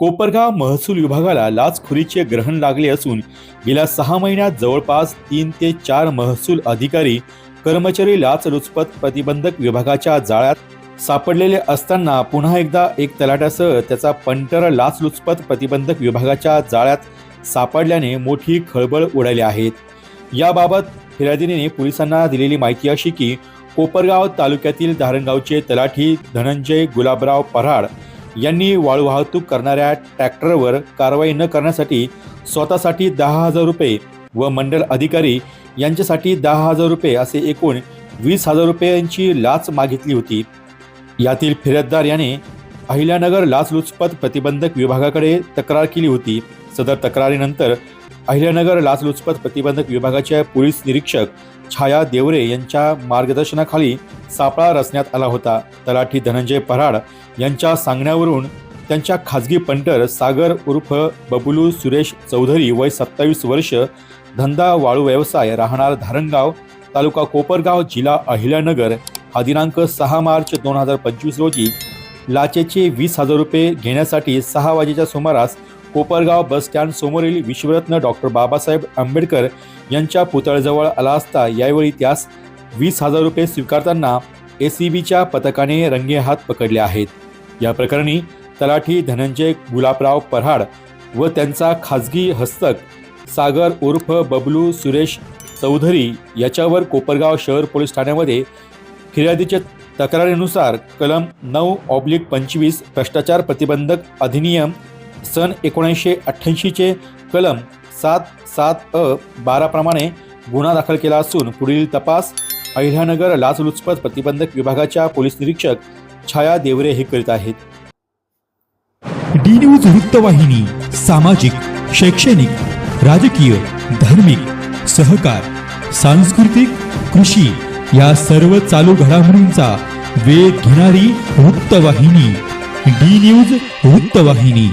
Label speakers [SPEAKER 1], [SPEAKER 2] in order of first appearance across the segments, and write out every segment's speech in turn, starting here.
[SPEAKER 1] कोपरगाव महसूल विभागाला लाचखुरीचे ग्रहण लागले असून गेल्या सहा महिन्यात जवळपास तीन ते चार महसूल अधिकारी कर्मचारी लाचलुचपत प्रतिबंधक विभागाच्या जाळ्यात सापडलेले असताना पुन्हा एकदा एक तलाट्यासह त्याचा पंटर लाचलुचपत प्रतिबंधक विभागाच्या जाळ्यात सापडल्याने मोठी खळबळ उडाली आहेत याबाबत फिर्यादीने पोलिसांना दिलेली माहिती अशी की कोपरगाव तालुक्यातील धारणगावचे तलाठी धनंजय गुलाबराव पराड यांनी वाळू वाहतूक करणाऱ्या ट्रॅक्टरवर कारवाई न करण्यासाठी स्वतःसाठी दहा हजार रुपये व मंडल अधिकारी यांच्यासाठी दहा हजार रुपये असे एकूण वीस हजार रुपयांची लाच मागितली होती. यातील फिरतदार याने अहिल्यानगर लाचलुचपत प्रतिबंधक विभागाकडे तक्रार केली होती. सदर तक्रारीनंतर अहिल्यानगर लाचलुचपत प्रतिबंधक विभागाच्या पोलीस निरीक्षक छाया देवरे यांच्या मार्गदर्शनाखाली सापळा रचण्यात आला होता. तलाठी धनंजय पराड यांच्या सांगण्यावरून त्यांच्या खाजगी पंटर सागर उर्फ बबुलू सुरेश चौधरी वय सत्तावीस वर्ष धंदा वाळू व्यवसाय राहणार धारणगाव तालुका कोपरगाव जिल्हा अहिल्यानगर हा दिनांक सहा मार्च दोन हजार पंचवीस रोजी लाचेचे वीस हजार रुपये घेण्यासाठी सहा वाजेच्या सुमारास कोपरगाव बस स्टँड समोरील विश्वरत्न डॉक्टर बाबासाहेब आंबेडकर यांच्या पुतळ्याजवळ आला असता यावेळी त्यास वीस हजार रुपये स्वीकारताना एसीबीच्या पथकाने रंगेहात पकडले आहेत. या प्रकरणी तलाठी धनंजय गुलाबराव पऱ्हाड व त्यांचा खाजगी हस्तक सागर उर्फ बबलू सुरेश चौधरी याच्यावर कोपरगाव शहर पोलीस ठाण्यामध्ये फिर्यादीच्या तक्रारीनुसार कलम नऊ ऑब्लिक पंचवीस भ्रष्टाचार प्रतिबंधक अधिनियम सन एकोणीसशे अठ्ठ्याऐंशीचे कलम सात सात अ बाराप्रमाणे गुन्हा दाखल केला असून पुढील तपास अहिल्यानगर लाचलुचपत प्रतिबंधक विभागाच्या पोलीस निरीक्षक छाया देवरे हे करीत आहेत.
[SPEAKER 2] डी न्यूज वृत्तवाहिनी सामाजिक शैक्षणिक राजकीय धार्मिक सहकार सांस्कृतिक कृषी या सर्व चालू घडामोडींचा वेध घेणारी वृत्तवाहिनी डी न्यूज वृत्तवाहिनी.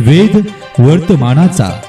[SPEAKER 2] वेद वर्तमानाचा.